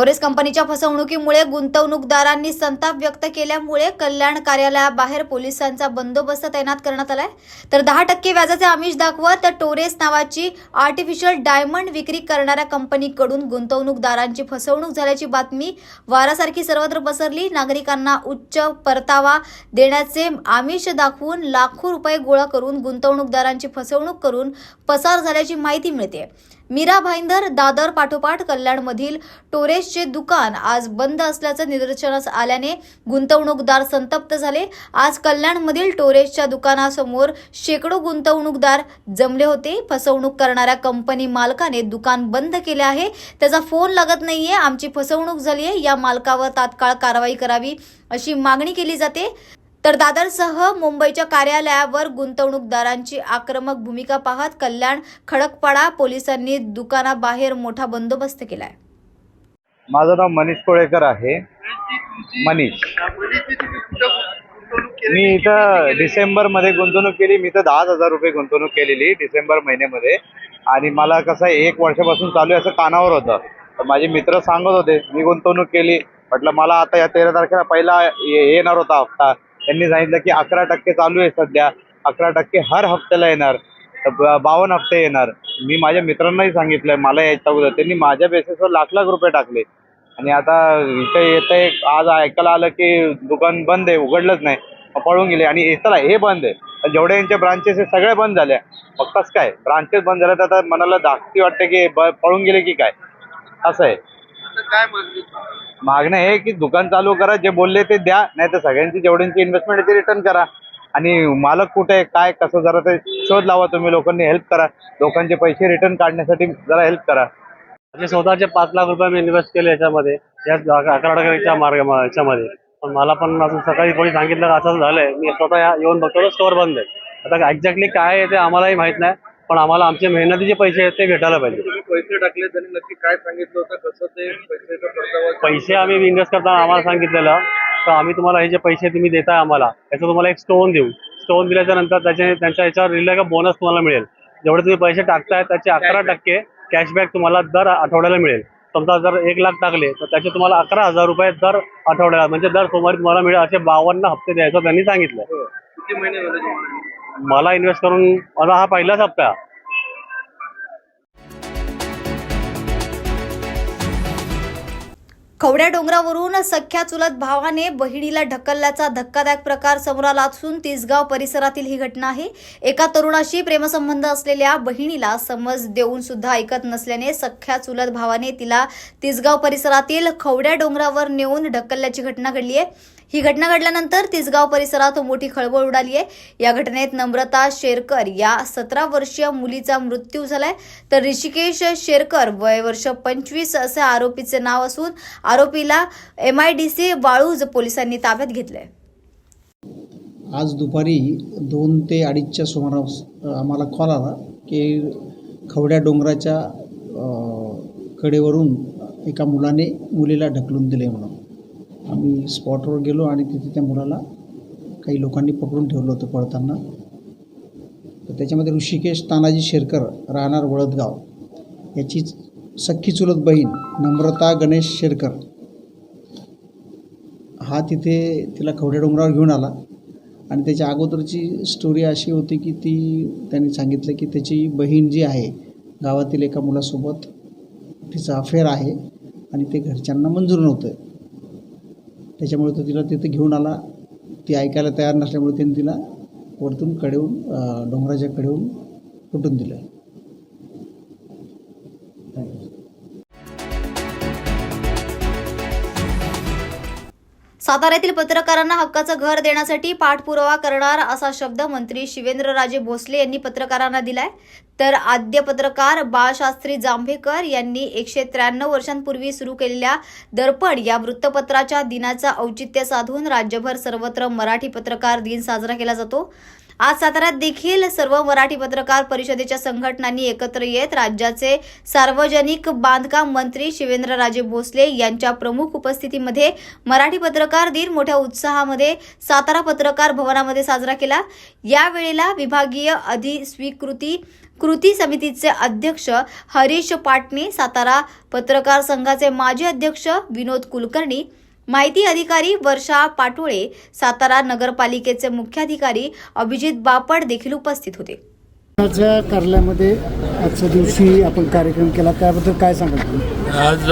Torres कंपनीच्या फसवणुकीमुळे गुंतवणूकदारांनी संताप व्यक्त केल्यामुळे कल्याण कार्यालयाबाहेर पोलिसांचा बंदोबस्त तैनात करण्यात आलाय. तर दहा टक्के व्याजाचे आमिष दाखवत टोरेस नावाची आर्टिफिशियल डायमंड विक्री करणाऱ्या कंपनीकडून गुंतवणूकदारांची फसवणूक झाल्याची बातमी वारासारखी सर्वत्र पसरली. नागरिकांना उच्च परतावा देण्याचे आमिष दाखवून लाखो रुपये गोळा करून गुंतवणूकदारांची फसवणूक करून पसार झाल्याची माहिती मिळते मीरा भाईंदर दादर पाठोपाठ कल्याणमधील टोरेसचे दुकान आज बंद असल्याचं निदर्शनास आल्याने गुंतवणूकदार संतप्त झाले. आज कल्याणमधील टोरेसच्या दुकानासमोर शेकडो गुंतवणूकदार जमले होते. फसवणूक करणाऱ्या कंपनी मालकाने दुकान बंद केले आहे. त्याचा फोन लागत नाहीये. आमची फसवणूक झाली आहे या मालकावर तात्काळ कारवाई करावी अशी मागणी केली जाते. तर दादरसह मुंबईच्या कार्यालयावर गुंतवणूकदारांची आक्रमक भूमिका पाहत कल्याण खडकपाडा पोलिसांनी दुकानाबाहेर मोठा बंदोबस्त केलाय. माझं नाव मनीष कोळेकर आहे. मनीष. मी इथं डिसेंबरमध्ये गुंतवणूक केली. मी तर दहा हजार रुपये गुंतवणूक केलेली डिसेंबर महिन्यामध्ये. आणि मला कसं आहे, एक वर्षापासून चालू आहे असं कानावर होतं. तर माझे मित्र सांगत होते मी गुंतवणूक केली. म्हटलं मला आता या तेरा तारखेला पहिला येणार होता हप्ता. त्यांनी सांगितलं की अकरा टक्के चालू आहे सध्या. अकरा टक्के हर हप्त्याला येणार. बावन बावन्न हप्ते येणार. मी माझ्या मित्रांनाही सांगितलंय मला यायचं अगोदर. त्यांनी माझ्या बेसिसवर लाख लाख रुपये टाकले. आणि आता इथे येत आहे आज ऐकायला आलं की दुकान बंद आहे उघडलंच नाही. पळून गेले. आणि हे हे बंद आहे. जेवढे यांचे ब्रांचेस आहे सगळे बंद झाले. फक्तच काय ब्रांचेस बंद झाले तर आता मनाला धाकती वाटते की पळून गेले की काय? असं आहे. काय मागणं आहे की दुकान चालू करा जे बोलले ते द्या नाही तर सगळ्यांची जेवढ्यांची इन्व्हेस्टमेंट आहे ती रिटर्न करा. आणि मालक कुठे आहे काय कसं जरा ते शोध लावा तुम्ही लोकांनी हेल्प करा. लोकांचे पैसे रिटर्न काढण्यासाठी जरा हेल्प करा. माझे स्वतःचे पाच लाख रुपये मी इन्व्हेस्ट केले याच्यामध्ये या अकरा मार्ग याच्यामध्ये. पण मला पण अजून सकाळी कोणी सांगितलं असं झालंय. मी स्वतः येऊन बघतो स्टोअर बंद आहे. आता एक्झॅक्टली काय आहे ते आम्हालाही माहीत नाही. पण आम्हाला आमचे मेहनतीचे पैसे आहेत ते भेटायला पाहिजे. पैसे टाकले त्यांनी नक्की काय सांगितलं होतं कसं ते पैशाचा परतावा पैसे आम्ही इन्व्हेस्ट करताना आम्हाला सांगितलेलं तर आम्ही तुम्हाला हे जे पैसे तुम्ही देताय आम्हाला त्याचं तुम्हाला एक स्टोन देऊ. स्टोन दिल्याच्या नंतर त्याचे त्यांच्या याच्यावर रिले का बोनस तुम्हाला मिळेल. जेवढे तुम्ही पैसे टाकताय त्याचे अकरा टक्के कॅशबॅक तुम्हाला दर आठवड्याला मिळेल. समजा जर एक लाख टाकले तर त्याचे तुम्हाला अकरा हजार रुपये दर आठवड्याला म्हणजे दर सोमवारी तुम्हाला मिळेल असे बावन्न हप्ते द्यायचं त्यांनी सांगितलं हो. किती महिने? मला इन्व्हेस्ट करून मला हा पहिलाच हप्ता खवड्या डोंगरावरून सख्या चुलत भावाने बहिणीला ढकलल्याचा धक्कादायक प्रकार समोर आला असून तिसगाव परिसरातील ही घटना आहे. एका तरुणाशी प्रेमसंबंध असलेल्या बहिणीला समज देऊन सुद्धा ऐकत नसल्याने सख्या चुलत भावाने तिला तिसगाव परिसरातील खवड्या डोंगरावर नेऊन ढकलल्याची घटना घडली आहे. ही घटना घडल्यानंतर तिसगाव परिसरात मोठी खळबळ उडाली आहे. या घटनेत नम्रता शेरकर या सतरा वर्षीय मुलीचा मृत्यू झालाय. तर ऋषिकेश शेरकर वय वर्ष पंचवीस असे आरोपीचे नाव असून आरोपीला M I D C Waluj पोलिसांनी ताब्यात घेतलंय. आज दुपारी दोन ते अडीचच्या सुमारास आम्हाला कॉल आला की खवड्या डोंगराच्या कडेवरून एका मुलाने मुलीला ढकलून दिले म्हणून. आम्ही स्पॉटवर गेलो आणि तिथे त्या मुलाला काही लोकांनी पकडून ठेवलं होतं पळताना. तर त्याच्यामध्ये ऋषिकेश तानाजी शेरकर राहणार वळदगाव. याची सख्खी चुलत बहीण नम्रता गणेश शेरकर. हा तिथे तिला खवड्या डोंगरावर घेऊन आला. आणि त्याच्या अगोदरची स्टोरी अशी होती की ती त्यांनी सांगितलं की त्याची बहीण जी आहे गावातील एका मुलासोबत तिचं अफेअर आहे आणि ते घरच्यांना मंजूर नव्हतं. त्याच्यामुळे तो तिला तिथं घेऊन आला. ती ऐकायला तयार नसल्यामुळे त्यांनी तिला वरतून कडेहून डोंगराच्या कडेहून कुटून दिलं साताऱ्यातील पत्रकारांना हक्काचं घर देण्यासाठी पाठपुरावा करणार असा शब्द मंत्री शिवेंद्रराजे भोसले यांनी पत्रकारांना दिलाय. तर आद्य पत्रकार बाळशास्त्री जांभेकर यांनी एकशे त्र्याण्णव वर्षांपूर्वी सुरू केलेल्या दर्पण या वृत्तपत्राच्या दिनाचं औचित्य साधून राज्यभर सर्वत्र मराठी पत्रकार दिन साजरा केला जातो. आज साताऱ्यात देखील सर्व मराठी पत्रकार परिषदेच्या संघटनांनी एकत्र येत राज्याचे सार्वजनिक बांधकाम मंत्री शिवेंद्रराजे भोसले यांच्या प्रमुख उपस्थितीमध्ये मराठी पत्रकार दिन मोठ्या उत्साहामध्ये सातारा पत्रकार भवनामध्ये साजरा केला. यावेळेला विभागीय अधिस्वीकृती कृती समितीचे अध्यक्ष हरीश पाटणे सातारा पत्रकार संघाचे माजी अध्यक्ष विनोद कुलकर्णी माहिती अधिकारी वर्षा पाटोळे सातारा नगरपालिकेचे मुख्याधिकारी अभिजित बापड देखील उपस्थित होते. कार्यालयामध्ये आजच्या दिवशी आपण कार्यक्रम केला. त्याबद्दल काय सांगाल? तुम्ही आज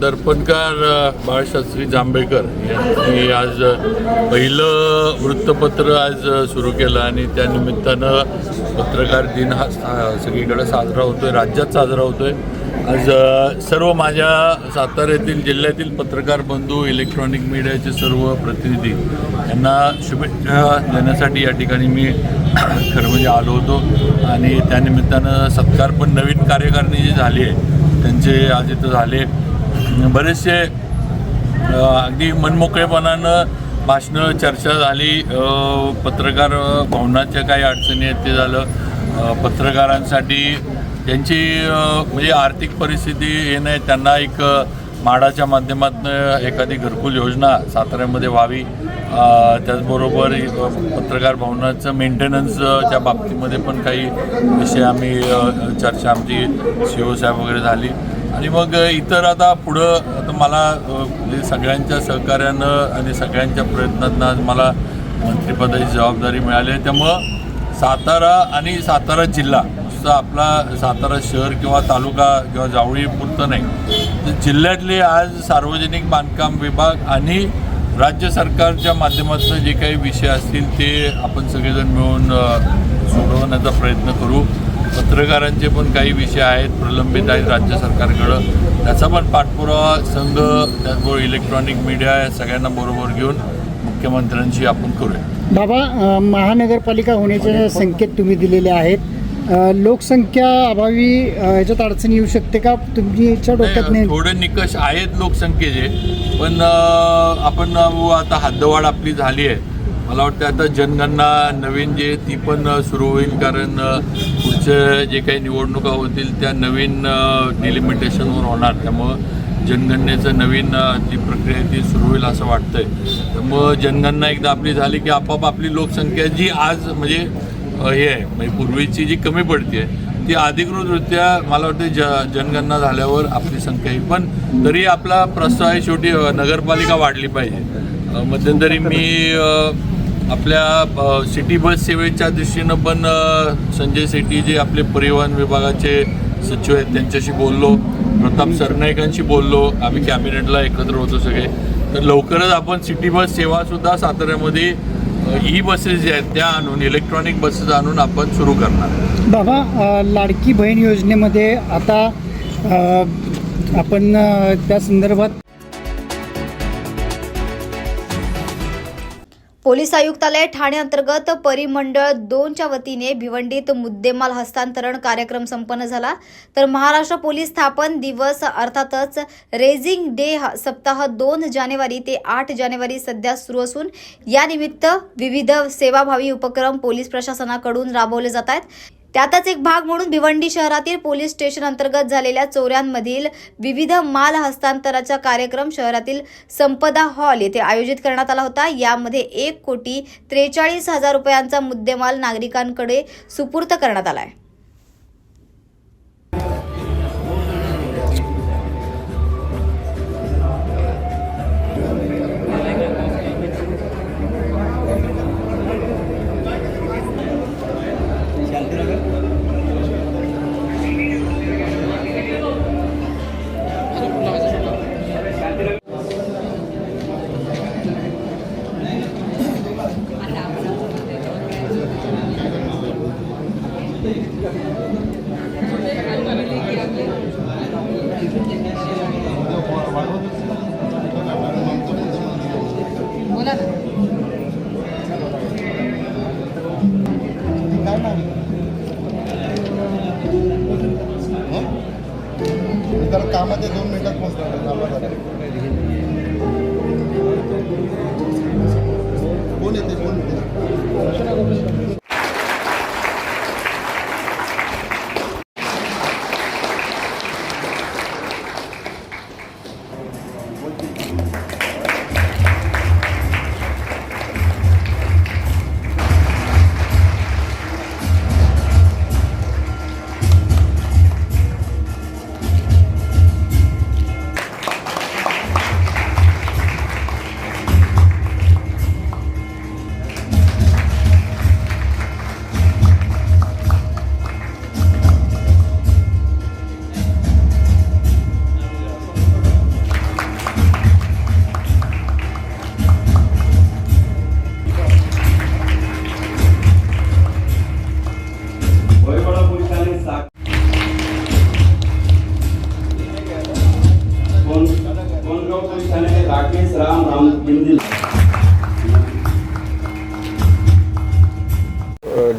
दर्पणकार बाळशास्त्री जांभेकर यांनी आज पहिलं वृत्तपत्र आज सुरू केलं आणि त्यानिमित्तानं पत्रकार दिन हा सगळीकडे साजरा होतोय राज्यात साजरा होतोय. आज सर्व माझ्या साताऱ्यातील जिल्ह्यातील पत्रकार बंधू इलेक्ट्रॉनिक मीडियाचे सर्व प्रतिनिधी यांना शुभेच्छा देण्यासाठी या ठिकाणी मी खरं म्हणजे आलो होतो. आणि त्यानिमित्तानं सत्कार पण नवीन कार्यकारिणी जी झाली आहे त्यांचे आज इथं झाले. बरेचसे अगदी मनमोकळेपणानं भाषणं चर्चा झाली. पत्रकार भवनाच्या काही अडचणी आहेत ते झालं. पत्रकारांसाठी त्यांची म्हणजे आर्थिक परिस्थिती हे नाही त्यांना एक माडाच्या माध्यमातून एखादी घरकुल योजना साताऱ्यामध्ये व्हावी. त्याचबरोबर पत्रकार भवनाचं मेंटेनन्सच्या बाबतीमध्ये पण काही विषय आम्ही चर्चा आमची सी ओ साहेब वगैरे झाली. आणि मग इतर आता पुढं आता मला म्हणजे सगळ्यांच्या सहकार्यानं आणि सगळ्यांच्या प्रयत्नातनं आज मला मंत्रिपदाची जबाबदारी मिळाली आहे. त्यामुळं सातारा आणि सातारा जिल्हा नुसतं आपला सातारा शहर किंवा तालुका किंवा जावळी पुरतं नाही. तर जिल्ह्यातले आज सार्वजनिक बांधकाम विभाग आणि राज्य सरकारच्या माध्यमातून जे काही विषय असतील ते आपण सगळेजण मिळून सोडवण्याचा प्रयत्न करू. पत्रकारांचे पण काही विषय आहेत प्रलंबित आहेत राज्य सरकारकडं. त्याचा पण पाठपुरावा संघ त्याचबरोबर इलेक्ट्रॉनिक मीडिया या सगळ्यांना बरोबर घेऊन मुख्यमंत्र्यांशी आपण करूया. बाबा महानगरपालिका होण्याचे संकेत तुम्ही दिलेले आहेत. लोकसंख्या अभावी अ, याच्यात अडचण येऊ शकते का? तुमच्या डोक्यात नाही, थोडे निकष आहेत लोकसंख्येचे पण आपण अ, आता हद्दवाढ आपली झाली आहे. मला वाटतं आता जनगणना नवीन जे ती पण सुरू होईल कारण अ, पुढच्या जे काही निवडणुका होतील त्या नवीन डिलिमिटेशनवर होणार. त्यामुळं जनगणनेचं नवीन जी प्रक्रिया ती सुरू होईल असं वाटतंय. त्यामुळं जनगणना एकदा आपली झाली की आपोआप आपली लोकसंख्या जी आज म्हणजे हे आहे. म्हणजे पूर्वीची जी कमी पडते ती अधिकृतरित्या मला वाटते ज जनगणना झाल्यावर आपली संख्या येईल. पण तरी आपला प्रस्ताव आहे शेवटी नगरपालिका वाढली पाहिजे. मध्यंतरी मी आपल्या सिटी बस सेवेच्या दृष्टीनं पण संजय सेठी जे आपले परिवहन विभागाचे सचिव आहेत त्यांच्याशी बोललो. प्रताप सरनाईकांशी बोललो. आम्ही कॅबिनेटला एकत्र होतो सगळे. तर लवकरच आपण सिटी बस सेवासुद्धा साताऱ्यामध्ये ई बसेस ज्या आहेत त्या आणून इलेक्ट्रॉनिक बसेस आणून आपण सुरू करणार. बाबा अ, लाडकी बहीण योजनेमध्ये आता अ, आपण अ, त्या संदर्भात पोलीस आयुक्तालय ठाणे अंतर्गत परिमंडळ दोनच्या वतीने भिवंडीत मुद्देमाल हस्तांतरण कार्यक्रम संपन्न झाला. तर महाराष्ट्र पोलीस स्थापन दिवस अर्थातच रेझिंग डे सप्ताह दोन जानेवारी ते आठ जानेवारी सध्या सुरू असून यानिमित्त विविध सेवाभावी उपक्रम पोलीस प्रशासनाकडून राबवले जात आहेत. त्यातच एक भाग म्हणून भिवंडी शहरातील पोलीस स्टेशन अंतर्गत झालेल्या चोऱ्यांमधील विविध माल हस्तांतराचा कार्यक्रम शहरातील संपदा हॉल येथे आयोजित करण्यात आला होता. यामध्ये एक कोटी त्रेचाळीस हजार रुपयांचा मुद्देमाल नागरिकांकडे सुपूर्त करण्यात आला आहे. कामाचे दोन मिनिटात पोहोचणार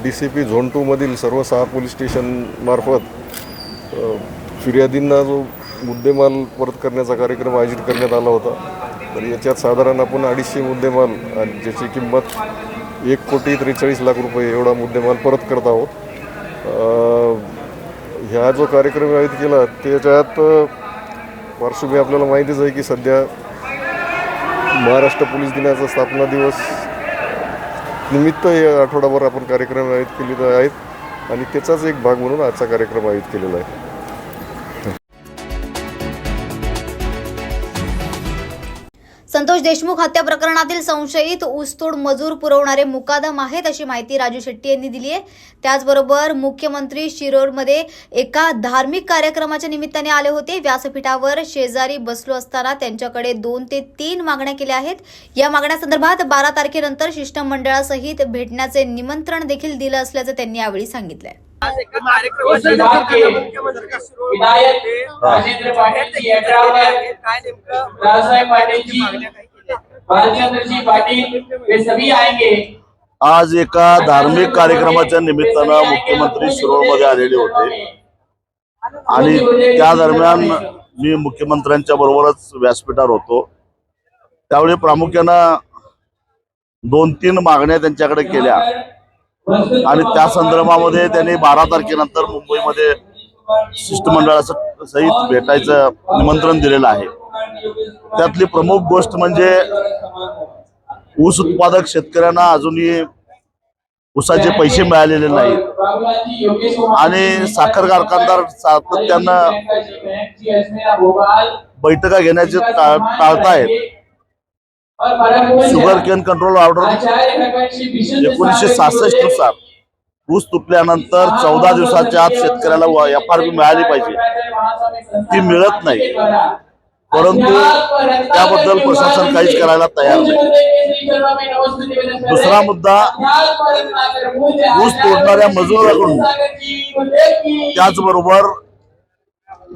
डी सी पी झोन टूमधील सर्व सहा पोलीस स्टेशनमार्फत फिर्यादींना जो मुद्देमाल परत करण्याचा कार्यक्रम आयोजित करण्यात आला होता तर याच्यात साधारण आपण अडीचशे मुद्देमाल आणि ज्याची किंमत एक कोटी त्रेचाळीस लाख रुपये एवढा मुद्देमाल परत करत आहोत. ह्या जो कार्यक्रम आयोजित केला त्याच्यात पार्श्वभूमी आपल्याला माहितीच आहे की सध्या महाराष्ट्र पोलीस दिनाचा स्थापना दिवस निमित्त हे आठवडाभर आपण कार्यक्रम आयोजित केलेले आहेत आणि त्याचाच एक भाग म्हणून आजचा कार्यक्रम आयोजित केलेला आहे. संतोष देशमुख हत्या प्रकरणातील संशयित ऊसतोड मजूर पुरवणारे मुकादम आहेत अशी माहिती राजू शेट्टी यांनी दिली आहे. त्याचबरोबर मुख्यमंत्री शिरोरमध्ये एका धार्मिक कार्यक्रमाच्या निमित्ताने आले होते. व्यासपीठावर शेजारी बसलो असताना त्यांच्याकडे दोन ते तीन मागण्या केल्या आहेत. या मागण्यासंदर्भात बारा तारखेनंतर शिष्टमंडळासहित भेटण्याचे निमंत्रण देखील दिलं असल्याचं त्यांनी यावेळी आहे आज एका विधायक राजेंद्र पाटील पाटील सभी आएंगे. आज एका धार्मिक कार्यक्रमाच्या निमित्तानं मुख्यमंत्री शिरोळमध्ये आलेले होते. आणि त्या दरम्यान मी मुख्यमंत्र्यांच्या बरोबरच व्यासपीठावर होतो. त्यावेळी प्रामुख्यानं दोन तीन मागण्या त्यांच्याकडे केल्या. आणि त्या संदर्भामध्ये त्यांनी बारा तारखेनंतर मुंबईमध्ये शिष्टमंडळाचं सहित भेटायचं निमंत्रण दिलेलं आहे. त्यातली प्रमुख गोष्ट म्हणजे ऊस उत्पादक शेतकऱ्यांना अजूनही ऊसाचे पैसे मिळालेले नाहीत. आणि साखर कारखानदार सातत्यानं बैठका घेण्याचे टाळ- टाळतायत. शुगर केन कंट्रोल ऑर्डर एकोणीसशे सहासष्टनुसार ऊस तुटल्यानंतर चौदा दिवसाच्या आत शेतकऱ्याला एफ आर पी मिळाली पाहिजे. ती मिळत नाही. परंतु त्याबद्दल प्रशासन काहीच करायला तयार नाही. दुसरा मुद्दा ऊस तोडणाऱ्या मजुराकडून. त्याचबरोबर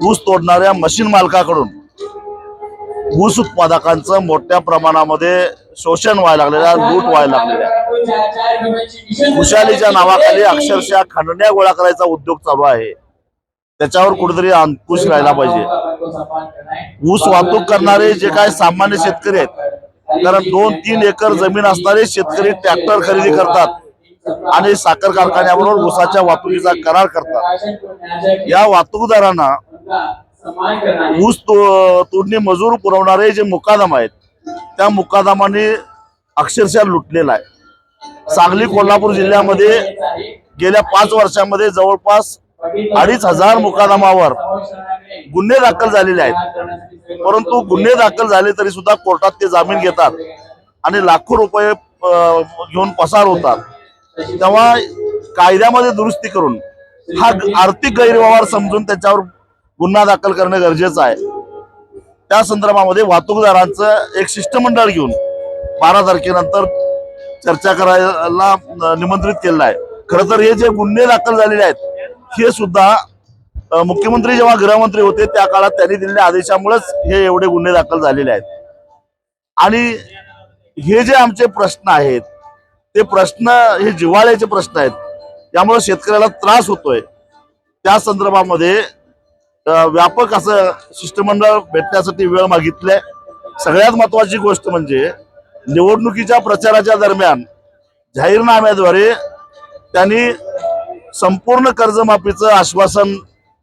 ऊस तोडणाऱ्या मशीन मालकाकडून ऊस उत्पादकांचं मोठ्या प्रमाणामध्ये शोषण व्हायला लागलेलं लूट व्हायला लागलेल्या खुशालीच्या नावाखाली अक्षरशः खंडण्या गोळा करायचा उद्योग चालू आहे. त्याच्यावर कुठेतरी अंकुश राहिला पाहिजे. ऊस वाहतूक करणारे जे काय सामान्य शेतकरी आहेत कारण दोन तीन एकर जमीन असणारे शेतकरी ट्रॅक्टर खरेदी करतात आणि साखर कारखान्याबरोबर ऊसाच्या वाहतुकीचा करार करतात. या वाहतूकदारांना ऊस तो- तोडणी मजूर पुरवणारे जे मुकादम आहेत त्या मुकादमाने अक्षरशः लुटलेला आहे. सांगली कोल्हापूर जिल्ह्यामध्ये गेल्या पाच वर्षामध्ये जवळपास अडीच हजार मुकादमावर गुन्हे दाखल झालेले आहेत. परंतु गुन्हे दाखल झाले तरी सुद्धा कोर्टात ते जामीन घेतात आणि लाखो रुपये घेऊन पसार होतात. तेव्हा कायद्यामध्ये दुरुस्ती करून हा आर्थिक गैरव्यवहार समजून त्याच्यावर गुन्हा दाखल करणं गरजेचं आहे. त्या संदर्भामध्ये वाहतूकदारांचं एक शिष्टमंडळ घेऊन बारा तारखेनंतर चर्चा करायला निमंत्रित केलेलं आहे. खरं तर हे जे गुन्हे दाखल झालेले आहेत हे सुद्धा मुख्यमंत्री जेव्हा गृहमंत्री होते त्या काळात त्यांनी दिलेल्या आदेशामुळेच हे एवढे गुन्हे दाखल झालेले आहेत. आणि हे जे आमचे प्रश्न आहेत ते प्रश्न हे जिव्हाळ्याचे प्रश्न आहेत त्यामुळे शेतकऱ्याला त्रास होतोय. त्या संदर्भामध्ये व्यापक असं शिष्टमंडळ भेटण्यासाठी वेळ मागितलाय सगळ्यात महत्वाची गोष्ट म्हणजे निवडणुकीच्या प्रचाराच्या दरम्यान जाहीरनाम्याद्वारे त्यांनी संपूर्ण कर्जमाफीचं आश्वासन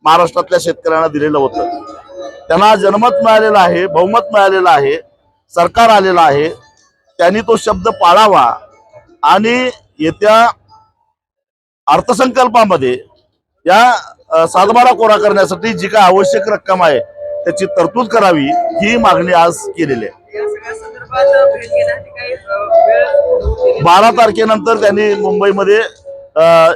महाराष्ट्रातल्या शेतकऱ्यांना दिलेलं होतं. त्यांना जनमत मिळालेलं आहे बहुमत मिळालेलं आहे सरकार आलेलं आहे. त्यांनी तो शब्द पाळावा आणि येत्या अर्थसंकल्पामध्ये या सातबारा कोरा करण्यासाठी जी काय आवश्यक रक्कम आहे त्याची तरतूद करावी ही मागणी आज केलेली आहे. बारा तारखेनंतर त्यांनी मुंबईमध्ये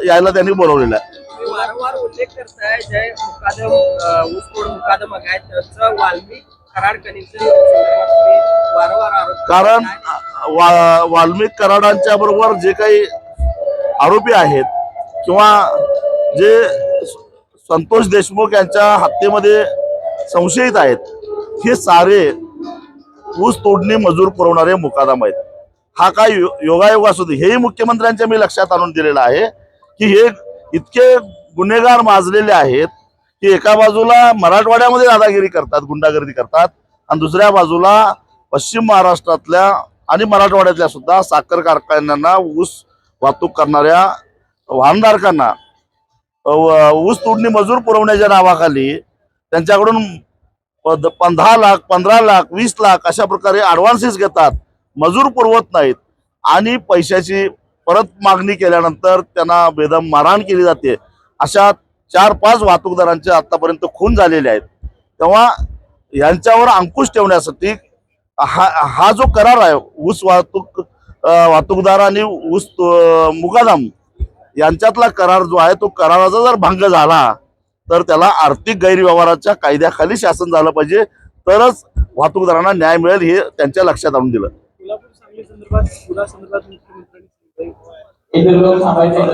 यायला त्यांनी बोलवलेलं आहे तुम्ही वारंवार उल्लेख करताय जे मुकादम अ, ऊसतोड मुकादम आहे त्याचं वाल्मिक करार कनेक्शन संदर्भात तुम्ही वारंवार आरोप करताय. कारण वाल्मिक कराडांच्या बरोबर जे काही आरोपी आहेत किंवा जे संतोष देशमुख यांच्या हत्येमध्ये संशयित आहेत. हे सारे ऊस तोडणी मजूर पुरवणारे मुकादम आहेत. हा काय यो- योगायोग असू दे हेही मुख्यमंत्र्यांच्या मी लक्षात आणून दिलेलं आहे की हे इतके गुन्हेगार माजलेले आहेत की एका बाजूला मराठवाड्यामध्ये दादागिरी करतात गुंडागिरी करतात आणि दुसऱ्या बाजूला पश्चिम महाराष्ट्रातल्या आणि मराठवाड्यातल्या सुद्धा साखर कारखान्यांना ऊस वाहतूक करणाऱ्या वाहनधारकांना ऊस तोडणी मजूर पुरवण्याच्या नावाखाली त्यांच्याकडून पद- पंधरा लाख पंधरा लाख वीस लाख अशा प्रकारे ॲडव्हान्सेस घेतात. मजूर पुरवत नाहीत आणि पैशाची परत मागणी केल्यानंतर त्यांना बेदम मारहाण केली जाते. अशा चार पाच वाहतूकदारांचे आतापर्यंत खून झालेले आहेत. तेव्हा यांच्यावर अंकुश ठेवण्यासाठी हा हा जो करार आहे ऊस वाहतूक वाहतूकदार आणि ऊस अ, मुकादम यांच्यातला करार जो आहे तो कराराचा जर भंग झाला तर त्याला आर्थिक गैरव्यवहाराच्या कायद्याखाली शासन झालं पाहिजे. तरच वाहतूकदारांना न्याय मिळेल हे त्यांच्या लक्षात आणून दिलं.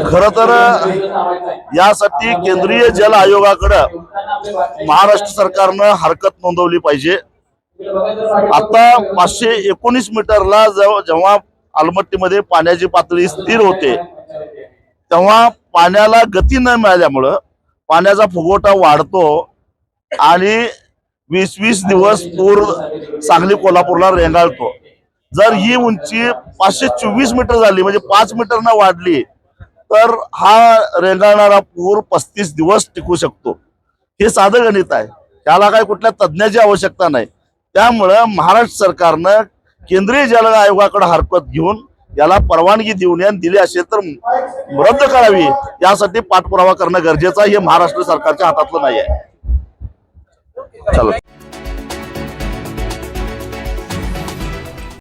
खर तर यासाठी केंद्रीय जल आयोगाकडं महाराष्ट्र सरकारनं हरकत नोंदवली पाहिजे. आता पाचशे एकोणीस मीटरला जेव्हा अलमट्टीमध्ये पाण्याची पातळी स्थिर होते तेव्हा पाण्याला गती न मिळाल्यामुळं पाण्याचा फुगवटा वाढतो आणि वीस वीस दिवस पूर सांगली कोल्हापूरला रेंगाळतो. जर ही उंची पाचशे चोवीस मीटर झाली म्हणजे पाच मीटरनं वाढली तर हा रेंगाळणारा पूर पस्तीस दिवस टिकू शकतो. हे साधं गणित आहे. त्याला काय कुठल्या तज्ज्ञाची आवश्यकता नाही. त्यामुळं महाराष्ट्र सरकारनं केंद्रीय जल आयोगाकडे हरकत घेऊन याला परवानगी देऊन या दिली असेल तर रद्द करावी. यासाठी पाठपुरावा करणं गरजेचं आहे. हे महाराष्ट्र सरकारच्या हातातलं नाही आहे. चला.